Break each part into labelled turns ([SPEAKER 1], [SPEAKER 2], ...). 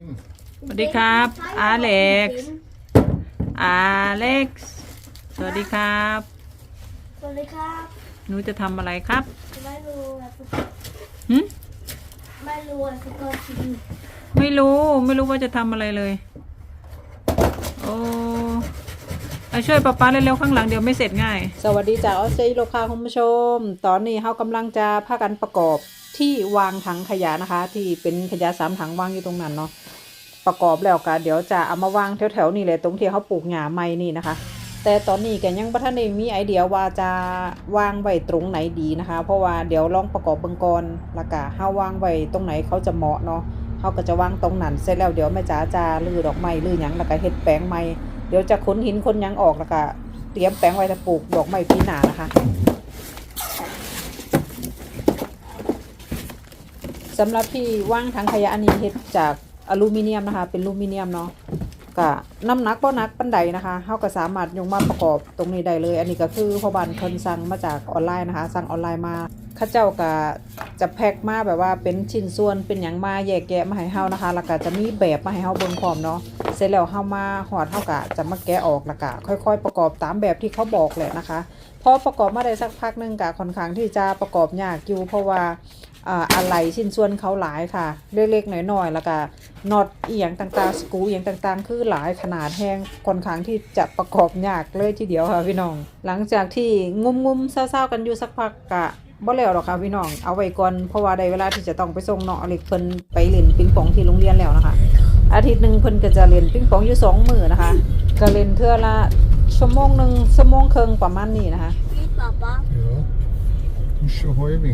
[SPEAKER 1] สวัสดีครับอาเล็กซ์อาเล็กซ์สวัสดีครับ
[SPEAKER 2] สวัสดีครับ
[SPEAKER 1] หนูจะทำอะไรครับ
[SPEAKER 2] ไม่รู้อะสก
[SPEAKER 1] หึ
[SPEAKER 2] ไม่รู้อะสกอตที
[SPEAKER 1] ไม่รู้ไม่รู้ว่าจะทำอะไรเลย โอ้ เอาช่วยป้าป้าเร็วๆข้างหลังเดี๋ยวไม่เสร็จง่าย สวัสดีจากออสเตรเลียค่ะคุณผู้ชม ตอนนี้เขากำลังจะพากันประกอบที่วางถังขยะนะคะ ที่เป็นขยะสามถังวางอยู่ตรงนั้นเนาะประกอบแล้วกันเดี๋ยวจะเอามาวางแถวๆนี่เลยตรงที่เขาปลูกหญ้าไม้นี่นะคะ แต่ตอนนี้แกยังบ่ทันได้มีไอเดียว่าจะวางไว้ตรงไหนดีนะคะ เพราะว่าเดี๋ยวลองประกอบเบิ่งก่อนแล้วก็เฮาวางไว้ตรงไหนเขาจะเหมาะเนาะเฮาก็จะวางตรงนั้นเสร็จแล้วเดี๋ยวแม่จ๋าจะลือดอกไม้ลือหยังแล้วก็เฮ็ดแปลงใหม่ เดี๋ยวจะขนหินขนยังออกแล้วก็เตรียมแปลงไว้จะปลูกดอกไม้ปีหนานะคะสำหรับที่ว่างถังขยะอันนี้เฮ็ดจากอลูมิเนียมนะคะ เป็นอลูมิเนียมเนาะก็น้ำหนักบ่นักปันใดนะคะเฮาก็สามารถยงมาประกอบตรงนี้ได้เลย อันนี้ก็คือพ่อบ้านเพิ่นสั่งมาจากออนไลน์นะคะ สั่งออนไลน์มา ข้าเจ้าก็จะแพ็คมาแบบว่าเป็นชิ้นส่วนเป็นหยังมาแยกแยะมาให้เฮานะคะ แล้วก็จะมีแบบมาให้เฮาเบิ่งพร้อมเนาะเสร็จแล้วเฮามาหอดเฮาก็จะมาแกะออกแล้วก็ค่อย ๆ ประกอบตามแบบที่เขาบอกแหละนะคะพอประกอบมาได้สักพักหนึงก็ค่อนข้างที่จะประกอบยากอยู่เพราะว่าอ่าอะไรชิ้นส่วนเขาหลายค่ะ เล็กๆน้อยๆแล้วก็น็อตเอียงต่างๆสกรูอียงต่างๆ คือหลายขนาดแห้งค่อนข้างที่จะประกอบยากเลยทีเดียวค่ะพี่น้อง หลังจากที่งุ้มๆเศร้าๆกันอยู่สักพักกะ บ่แล้วหรอกค่ะพี่น้อง เอาไว้ก่อนเพราะว่าได้เวลาที่จะต้องไปส่งน้องอเล็กเพิ่นไปเล่นปิงปองที่โรงเรียนแล้วนะคะ อาทิตย์หนึ่งเพิ่นก็จะเล่นปิงปองอยู่สองมื้อนะคะก็เล่นเทื่อละชั่วโมงหนึ่งชั่วโมงครึ่งประมาณนี้นะคะ
[SPEAKER 2] นี่ป๊าป๊า
[SPEAKER 3] Ja. Muss schon halbe.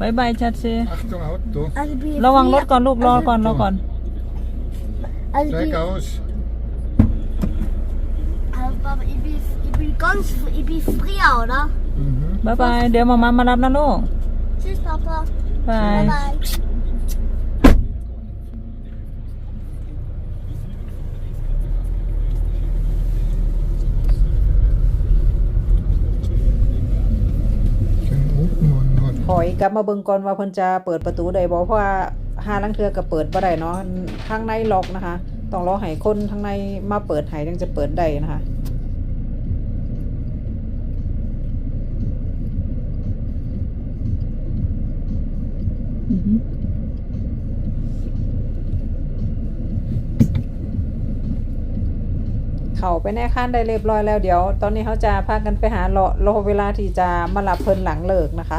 [SPEAKER 1] บายบายชัดซี
[SPEAKER 3] Achtung, Auto.
[SPEAKER 2] Also ich bin
[SPEAKER 1] ระวังรถก่อนลูกรอก่อนรอก่อน
[SPEAKER 2] Also ich
[SPEAKER 3] Steig
[SPEAKER 2] bin,
[SPEAKER 3] aus.
[SPEAKER 2] also Papa, ich bin, ich bin ganz, ich bin früher, oder?
[SPEAKER 3] Mhm.
[SPEAKER 1] บายบาย เดี๋ยวมามามารับนะลูก
[SPEAKER 2] Tschüss Papa.
[SPEAKER 1] บาย
[SPEAKER 2] Bye bye.
[SPEAKER 3] Den Obmann hat
[SPEAKER 1] ถอยกลับมาเบิ่งก่อนว่าเพิ่นจะเปิดประตูได้บ่เพราะว่าหาลังเทือก็เปิดบ่ได้เนาะข้างในล็อกนะคะ ต้องรอให้คนข้างในมาเปิดให้ถึงจะเปิดได้นะคะ เขาไปในขั้นได้เรียบร้อยแล้วเดี๋ยว ตอนนี้เขาจะพากันไปหารอรอเวลาที่จะมาหลับเพลินหลังเลิกนะคะ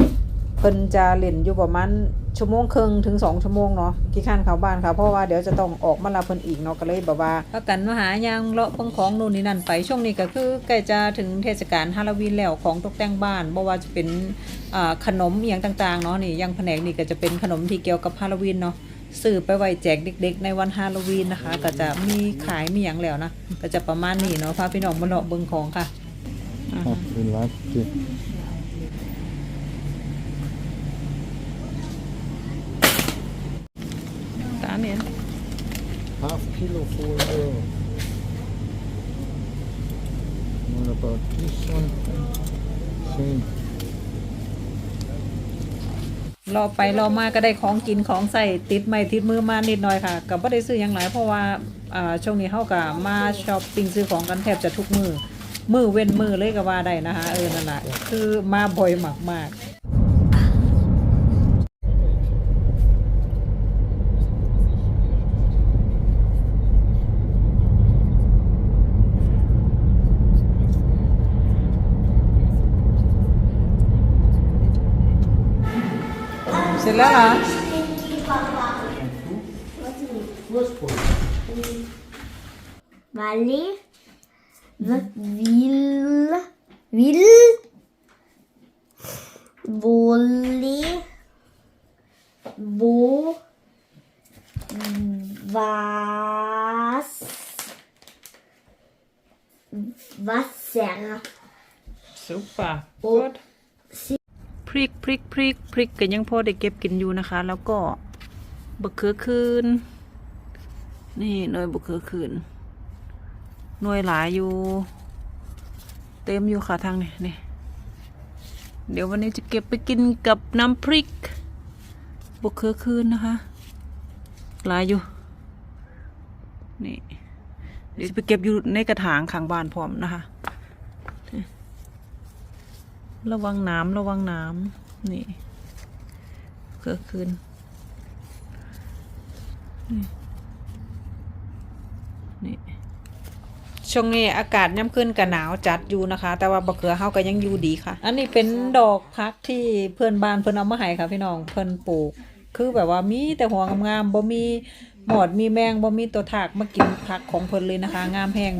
[SPEAKER 1] เพลินจะเล่นอยู่ประมาณ ชั่วโมงครึ่งถึงสองชั่วโมงเนาะที่ข้านเขาบ้านค่ะเพราะว่าเดี๋ยวจะต้องออกมารับเพิ่นอีกเนาะก็เลยแบบว่าพากันมาหายางเลาะเบิ่งของนู่นนี่นั่นไปช่วงนี้ก็คือใกล้จะถึงเทศกาลฮาโลวีนแล้วของตกแต่งบ้านบ่ว่าจะเป็นอ่าขนมอหย่างต่างๆเนาะนี่อยังแผนกนี่ก็จะเป็นขนมที่เกี่ยวกับฮาโลวีนเนาะซื้อไปไว้แจกเด็ก ๆ ในวันฮาโลวีนนะคะ ก็จะมีขายมีอย่างแล้วนะก็จะประมาณนี้เนาะพาพี่น้องมาเลาะเบิ่งของค่ะอ่า
[SPEAKER 3] Ach, wie lustig.
[SPEAKER 1] ตามเนี่ย
[SPEAKER 3] Half Kilo Folie. What about this one? Same.
[SPEAKER 1] รอไปรอมาก็ได้ของกินของใส่ติดไม้ติดมือมานิดหน่อยค่ะก็บ่ได้ซื้อหยังหลายเพราะว่าอ่าช่วงนี้เฮาก็มาช้อปปิ้งซื้อของกันแทบจะทุกมือมือเว้นมือเลยก็ว่าได้นะคะเออนั่นแหละคือมาบ่อยมากๆ
[SPEAKER 3] Sei
[SPEAKER 2] lá. Vale. Vil. Vil. Vole. Vo. vas Wasser.
[SPEAKER 1] Super. Gut. พริกพริกพริกพริกก็ยังพอได้เก็บกินอยู่นะคะ แล้วก็บะเขือคืน นี่หน่วยบะเขือคืนหน่วยหลายอยู่ เต็มอยู่ค่ะทางนี้นี่เดี๋ยววันนี้จะเก็บไปกินกับน้ำพริกบะเขือคืนนะคะหลายอยู่นี่เดี๋ยวจะไปเก็บอยู่ในกระถางข้างบ้านพร้อมนะคะ ระวังน้ำระวังน้ำนี่เกิดขึ้นนี่ช่วงนี้อากาศย่ำขึ้นกับหนาวจัดอยู่นะคะ แต่ว่าบะเขือเฮาก็ยังอยู่ดีค่ะ อันนี้เป็นดอกพักที่เพื่อนบ้านเพื่อนเอามาให้ค่ะพี่น้องเพื่อนปลูก คือแบบว่ามีแต่หัวงามๆบ่มีหมอดมีแมงบ่มีตัวถากมากินผักของเพิ่นเลยนะคะ งามแห้ง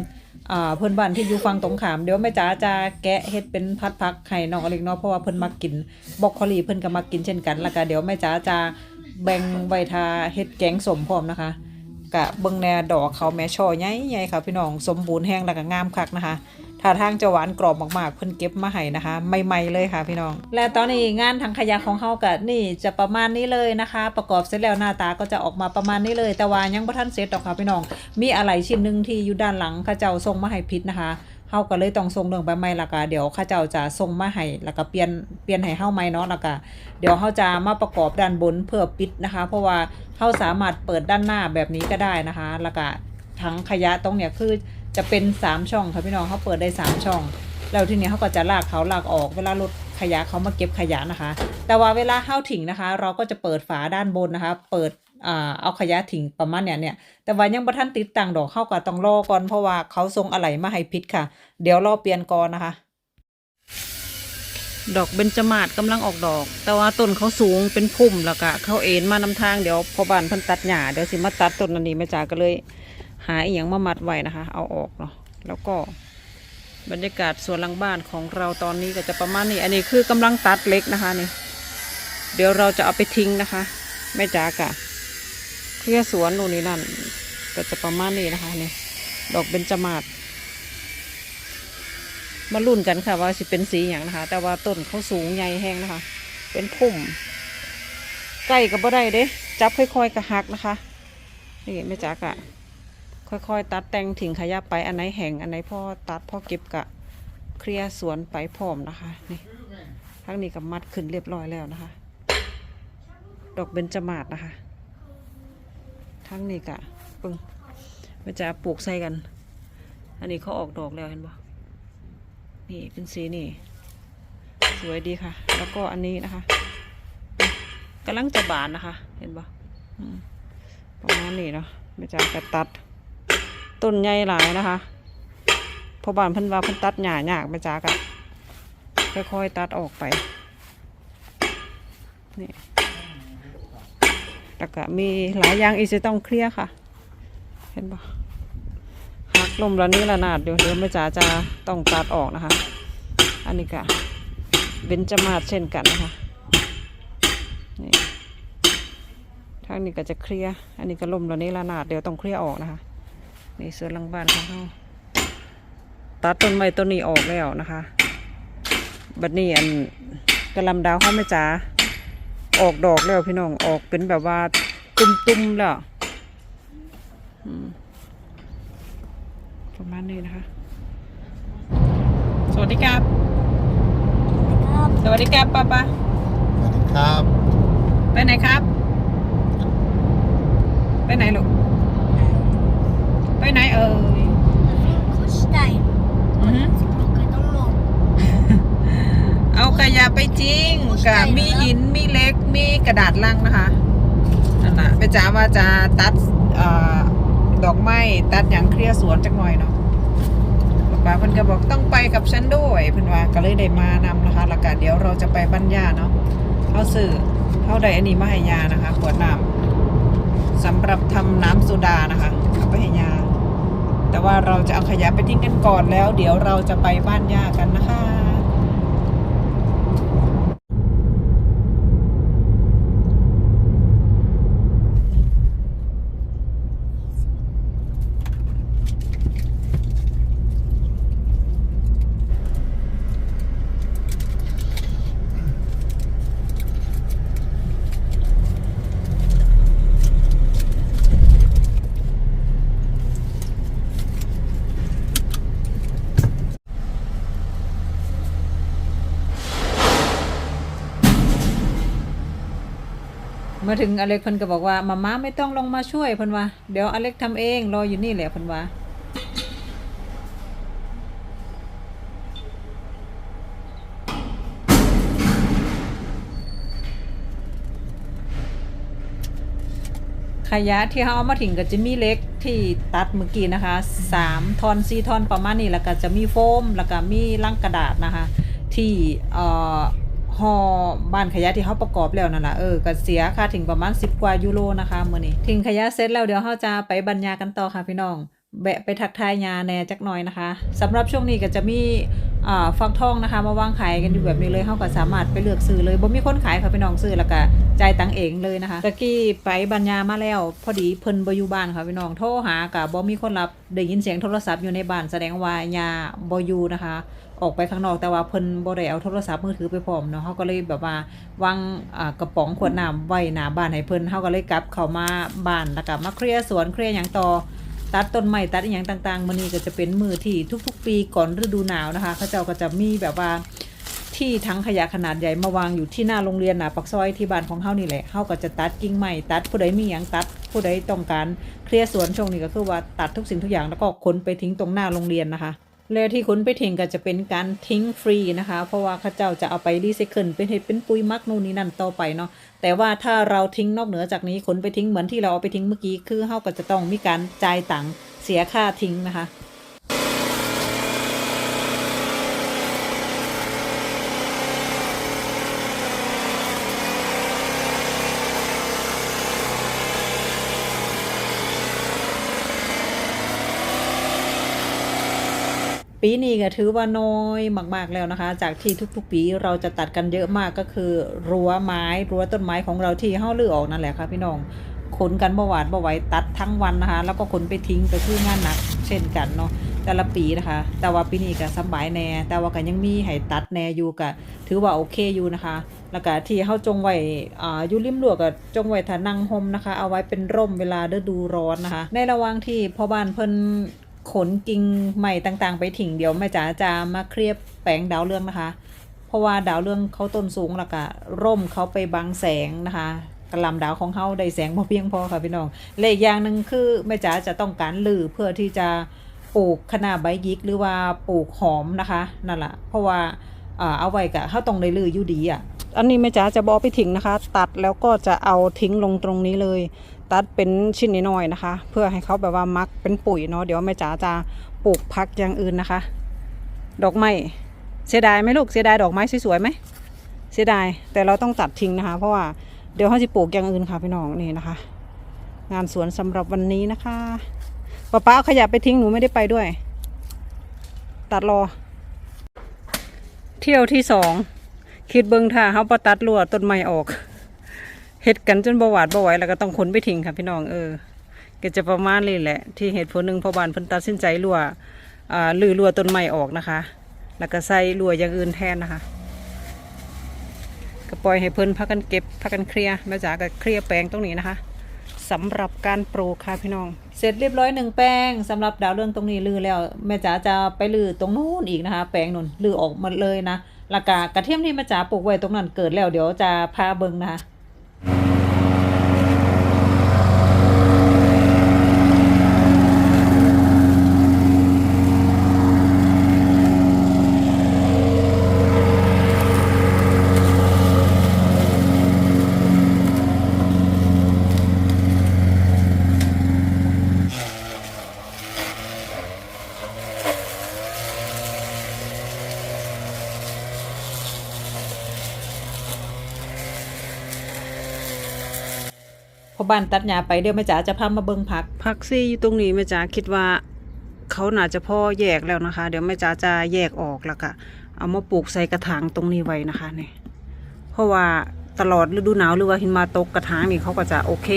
[SPEAKER 1] อ่าเพื่อนบ้านที่อยู่ฝั่งตรงขามเดี๋ยวแม่จ๋าจะแกะเฮ็ดเป็นพัดพักให้น้องอเล็กเนาะเพราะว่าเพิ่นมากินบอกคอลีเพิ่นก็มากินเช่นกันแล้วก็เดี๋ยวแม่จ๋าจะแบ่งใบทาเฮ็ดแกงสมพร้อมนะคะกะเบิ่งแนดอกเขาแม่ช่อใหญ่ๆค่ะพี่น้องสมบูรณ์แห้งแล้วก็งามคักนะคะ ถ้าทางจะหวานกรอบมากๆ เพิ่นเก็บมาให้นะคะ ใหม่ๆเลยค่ะพี่น้อง และตอนนี้งานทางขยะของเฮาก็นี่จะประมาณนี้เลยนะคะ ประกอบเสร็จแล้วหน้าตาก็จะออกมาประมาณนี้เลย แต่ว่ายังบ่ทันเสร็จดอกค่ะพี่น้อง มีอะไรชิ้นหนึ่งที่อยู่ด้านหลังข้าเจ้าส่งมาให้พิษนะคะเฮาก็เลยต้องส่งเรื่องไปใหม่ละก็เดี๋ยวข้าเจ้าจะส่งมาให้แล้วก็เปลี่ยนเปลี่ยนให้เฮาใหม่เนาะล้วก็เดี๋ยวเฮาจะมาประกอบด้านบนเพื่อปิดนะคะ เพราะว่าเฮาสามารถเปิดด้านหน้าแบบนี้ก็ได้นะคะล้วก็ทั้งขยะตรงเนี้ยคือ จะเป็นสามช่องค่ะพี่น้องเขาเปิดได้สามช่อง แล้วทีนี้เขาก็จะลากเขาลากออกเวลารถขยะเขามาเก็บขยะนะคะ แต่ว่าเวลาเข้าถิ่งนะคะ เราก็จะเปิดฝาด้านบนนะคะ เปิดเอาขยะถิ่งประมาณเนี้ยเนี่ย แต่ว่ายังบ่ทันติดตั้งดอกเข้าก็ต้องรอก่อนเพราะว่าเขาส่งอะไหล่มาให้พิษค่ะ เดี๋ยวรอเปลี่ยนก่อนนะคะ ดอกเบญจมาศกำลังออกดอก แต่ว่าต้นเขาสูงเป็นพุ่มแล้วก็เขาเอ็นมานำทางเดี๋ยวพอบานพิ่นตัดหญ้าเดี๋ยวสิมาตัดต้นอันนี้แม่จ๋าก็เลย หาอีหยังมามัดไว้นะคะ เอาออกเนาะแล้วก็บรรยากาศสวนหลังบ้านของเราตอนนี้ก็จะประมาณนี้ อันนี้คือกำลังตัดเล็กนะคะนี่ เดี๋ยวเราจะเอาไปทิ้งนะคะแม่จ๋ากะเคลียสวนนู่นนี่นั่นก็จะประมาณนี้นะคะนี่ดอกเบญจมาศมาลุ้นกันค่ะว่าสิเป็นสีอย่างนะคะ แต่ว่าต้นเขาสูงใหญ่แห้งนะคะ เป็นพุ่มใกล้กับบ่ได้เด้ จับค่อยๆกระหักนะคะนี่แม่จ๋ากะ ค่อยๆ ตัดแต่งถิ่งขยะไปอันไหนแห้งอันไหนพ่อตัดพ่อเก็บกะเคลียร์สวนไปพร้อมนะคะนี่ทั้งนี้กับมัดขึ้นเรียบร้อยแล้วนะคะ ดอกเบญจมาศนะคะทั้งนี้กะปึ้งมันจะปลูกใส่กัน อันนี้เขาออกดอกแล้วเห็นปะนี่เป็นสีนี่ สวยดีค่ะ แล้วก็อันนี้นะคะกำลังจะบานนะคะ เห็นปะอืมประมาณนี้เนาะไม่จะกระตัด ต้นใหญ่หลายนะคะพอบานเพิ่นว่าเพิ่นตัดหญ้ายากไปจากอะค่อยๆตัดออกไปนี่แต่ก็มีหลายอย่างอีกจะต้องเคลียร์ค่ะ เห็นปะหักลมแล้วนี่ละนาดเดี๋ยวเดี๋ยวแม่จ๋าจะต้องตัดออกนะคะ อันนี้ก็เบนจมาศเช่นกันนะคะนี่ทางนี้ก็จะเคลียร์อันนี้ก็ลมแล้วนี่ละนาดเดี๋ยวต้องเคลียร์ออกนะคะ นี่สวนหลังบ้านของเขาตัดต้นไม้ต้นนี้ออกแล้วนะคะ บัดนี้อันกระหลำดาวเขาไม่จ๋าออกดอกแล้วพี่น้องออกเป็นแบบว่าตุ้มๆแล้วอืมประมาณนี้นะคะ สวัสดีครับ
[SPEAKER 2] ครับ
[SPEAKER 1] สวัสดีครับป้าป้า
[SPEAKER 3] สวัสดีครับ
[SPEAKER 1] ไปไหนครับ ไปไหนลูก ไปไหนเอ่ย
[SPEAKER 2] คุชไตน์
[SPEAKER 1] อือฮึ
[SPEAKER 2] สิบลูกก็ต้องลง
[SPEAKER 1] เอาขยะไปจริงกับมีหินมีเหล็กมีกระดาษลังนะคะนั่นน่ะไปจ๋าว่าจะตัดเอ่อดอกไม้ตัดอย่างเคลียร์สวนจักหน่อยเนาะป้าเพิ่นก็บอกต้องไปกับฉันด้วยเพิ่นว่าก็เลยได้มานำนะคะแล้วก็เดี๋ยวเราจะไปบ้านย่าเนาะเขาซื้อเขาได้อันนี้มาให้ยานะคะขวดน้ำสำหรับทำน้ำโซดานะคะเอาไปให้ยา แต่ว่าเราจะเอาขยะไปทิ้งกันก่อนแล้ว เดี๋ยวเราจะไปบ้านย่ากันนะคะ มาถึงอเล็กเพิ่นก็บอกว่ามาม่าไม่ต้องลงมาช่วยเพิ่นว่า เดี๋ยวอเล็กทำเองรออยู่นี่แหละเพิ่นว่าขยะที่เขาเอามาถิงก็จะมีเล็กที่ตัดเมื่อกี้นะคะ3ทอน4ทอนประมาณนี้แล้วก็จะมีโฟม แล้วก็มีลังกระดาษนะคะ ที่เอ่อ หอบ้านขยะที่เขาประกอบแล้วนั่นแหละเออก็เสียค่าถึงประมาณ 10 กว่ายูโรนะคะมื้อนี้ทิ้งขยะเสร็จแล้วเดี๋ยวเราจะไปบรรยากันต่อค่ะพี่น้องแบะไปทักทายยาแหน่จักหน่อยนะคะสำหรับช่วงนี้ก็จะมีอ่าฟักทองนะคะมาวางขายกันอยู่แบบนี้เลยเขาก็สามารถไปเลือกซื้อเลยบ่มีคนขายค่ะพี่น้องซื้อแล้วก็จ่ายตังเองเลยนะคะตะกี้ไปบรรยามาแล้ว พอดีเพิ่นบ่อยู่บ้านค่ะพี่น้องโทรหากับบ่มีคนรับได้ยินเสียงโทรศัพท์อยู่ในบ้านแสดงว่ายาบ่อยู่นะคะ ออกไปข้างนอกแต่ว่าเพิ่นบ่ได้เอาโทรศัพท์มือถือไปพร้อมเนาะเฮาก็เลยแบบว่าวางกระป๋องขวดน้ำไว้หน้าบ้านให้เพิ่นเฮาก็เลยกลับเข้ามาบ้านแล้วก็มาเคลียร์สวนเคลียร์หยังต่อตัดต้นไม้ตัดอหย่างต่างๆมื้อนี้ก็จะเป็นมือที่ทุก ๆ ปีก่อนฤดูหนาวนะคะเขาเจ้าก็จะมีแบบว่าที่ทั้งขยะขนาดใหญ่มาวางอยู่ที่หน้าโรงเรียนน่ะปักซอยที่บ้านของเฮานี่แหละเฮาก็จะตัดกิ่งไม้ตัดผู้ใดมีหยังตัดผู้ใดต้องการเคลียร์สวนช่วงนี้ก็คือว่าตัดทุกสิ่งทุกอย่างแล้วก็ขนไปทิ้งตรงหน้าโรงเรียนนะคะ แล้วที่คนไปทิ้งก็จะเป็นการทิ้งฟรีนะคะ เพราะว่าข้าเจ้าจะเอาไปรีไซเคิลเป็นเห็ดเป็นปุ๋ยมักนู่นนี่นั่นต่อไปเนาะแต่ว่าถ้าเราทิ้งนอกเหนือจากนี้ขนไปทิ้งเหมือนที่เราเอาไปทิ้งเมื่อกี้คือเฮาก็จะต้องมีการจ่ายตังค์เสียค่าทิ้งนะคะ ปีนี้ก็ถือว่าน้อยมาก ๆแล้วนะคะ จากที่ทุกๆ ปีเราจะตัดกันเยอะมากก็คือรั้วไม้รั้วต้นไม้ของเราที่เฮาเลือออกนั่นแหละค่ะพี่น้องขนกันบ่หวาดบ่ไหวตัดทั้งวันนะคะ แล้วก็ขนไปทิ้งก็คืองานหนัก เช่นกันเนาะแต่ละปีนะคะ แต่ว่าปีนี้ก็สบายแน่ แต่ว่าก็ยังมีให้ตัดแน่อยู่ก็ถือว่าโอเคอยู่นะคะ แล้วก็ที่เฮาจงไว้อ่าอยู่ริมรั้วก็จงไว้ถ้านั่งห่มนะคะ เอาไว้เป็นร่มเวลาฤดูร้อนนะคะ ในระหว่างที่พ่อบ้านเพิ่น ขนกิ่งใหม่ต่างๆ ไปถิ่งเดี๋ยวแม่จ๋าจะมาเคลียบแปลงดาวเรืองนะคะ เพราะว่าดาวเรืองเขาต้นสูงแล้วก็ร่มเขาไปบังแสงนะคะกระลำดาวของเขาได้แสงพอเพียงพอค่ะพี่น้องและอีกอย่างหนึ่งคือแม่จ๋าจะต้องการลือเพื่อที่จะปลูกคณะใบยิกหรือว่าปลูกหอมนะคะนั่นแหละเพราะว่าอ่าเอาไว้กะเขาต้องได้ลืออยู่ดีอะ อันนี้แม่จ๋าจะบอไปทิ้งนะคะ ตัดแล้วก็จะเอาทิ้งลงตรงนี้เลย ตัดเป็นชิ้นน้อยๆนะคะ เพื่อให้เขาแบบว่ามักเป็นปุ๋ยเนาะเดี๋ยวแม่จ๋าจะปลูกพักอย่างอื่นนะคะ ดอกไม้เสียดายไหมลูกเสียดายดอกไม้สวยๆไหมเสียดายแต่เราต้องตัดทิ้งนะคะ เพราะว่าเดี๋ยวเขาจะปลูกอย่างอื่นค่ะพี่น้องนี่นะคะ งานสวนสำหรับวันนี้นะคะป้าป้าเอาขยะไปทิ้งหนูไม่ได้ไปด้วย ตัดรอ เที่ยวที่สอง คิดเบิงท่าเขาประตัดรั่วต้นไม้ออกเฮ็ดกันจนบาหวาดบาไหวแล้วก็ต้องขนไปทิ้งค่ะพี่น้องเออก็จะประมาณนี้แหละ ที่เหตุผลหนึ่งพอบานเพิ่นตัดสินใจรั่วอ่าลือรั่วต้นไม้ออกนะคะ แล้วก็ใส่รั่วอย่างอื่นแทนนะคะก็ปล่อยให้เพิ่นพักกันเก็บพักกันเคลียร์แม่จ๋าก็เคลียร์แปลงตรงนี้นะคะ สำหรับการปลูกค่ะพี่น้อง เสร็จเรียบร้อยหนึ่งแปลงสำหรับดาวเรืองตรงนี้ลือแล้วแม่จ๋าจะไปลือตรงนู้นอีกนะคะ แปลงนู่นลือออกหมดเลยนะแล้วก็กระเทียมที่แม่จ๋าปลูกไว้ตรงนั้นเกิดแล้วเดี๋ยวจะพาเบิงนะคะ พอบ้านตัดหญ้าไปเดี๋ยวแม่จ๋าจะพามาเบิ่งผัก ผักซี่อยู่ตรงนี้แม่จ๋าคิดว่า เขาน่าจะพ่อแยกแล้วนะคะ เดี๋ยวแม่จ๋าจะแยกออกแล้วก็เอามาปลูกใส่กระถางตรงนี้ไว้นะคะเนี่ยเพราะว่าตลอดฤดูหนาวหรือว่าหิมะตกกระถางนี่เขาก็จะโอเค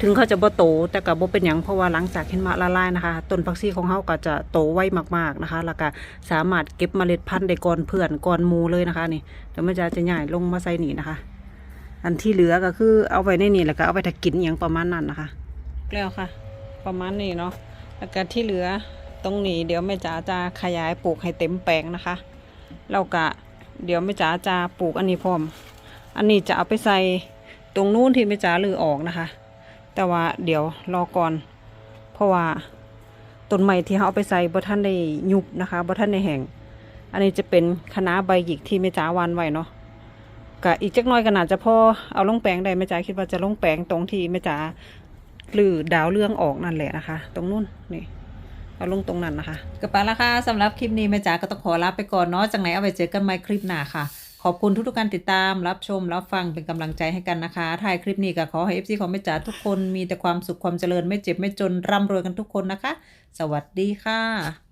[SPEAKER 1] ถึงเขาจะบ่โตแต่ก็บ่เป็นหยังเพราะว่าหลังจากหิมะละลายนะคะต้นผักซี่ของเขาก็จะโตไวมากๆนะคะ แล้วก็สามารถเก็บเมล็ดพันธุ์ได้ก่อนเพื่อนก่อนหมูเลยนะคะนี่เดี๋ยวแม่จ๋าจะย้ายลงมาใส่นี่นะคะ อันที่เหลือก็คือเอาไว้ในนี่แหละก็เอาไปถ้ากินอย่างประมาณนั้นนะคะ แล้วค่ะ ประมาณนี้เนาะแล้วก็ที่เหลือตรงนี้เดี๋ยวแม่จ๋าจะขยายปลูกให้เต็มแปลงนะคะแล้วก็เดี๋ยวแม่จ๋าจะปลูกอันนี้พร้อม อันนี้จะเอาไปใส่ตรงนู้นที่แม่จ๋าลือออกนะคะ แต่ว่าเดี๋ยวรอก่อน เพราะว่าต้นไม้ที่เขาเอาไปใส่บ่ท่านได้ยุบนะคะบ่ท่านได้แห้งอันนี้จะเป็นคณะใบหยิกที่แม่จ๋าวานไว้เนาะ กะอีกจักหน้อยก็น่าจะพอเอาลงแปลงได้แม่จ๋าคิดว่าจะลงแปลงตรงที่แม่จ๋าลือดาวเรื่องออกนั่นแหละนะคะ ตรงนู้นนี่เอาลงตรงนั้นนะคะกระเป๋าราคาสำหรับคลิปนี้แม่จ๋าก็ต้องขอลาไปก่อนเนาะจากไหนเอาไปเจอกันใหม่คลิปหน้าค่ะ ขอบคุณทุกๆการติดตาม รับชม รับฟังเป็นกำลังใจให้กันนะคะถ่ายคลิปนี้ก็ขอให้ FC ของแม่จ๋าทุกคนมีแต่ความสุขความเจริญไม่เจ็บไม่จนร่ำรวยกันทุกคนนะคะ สวัสดีค่ะ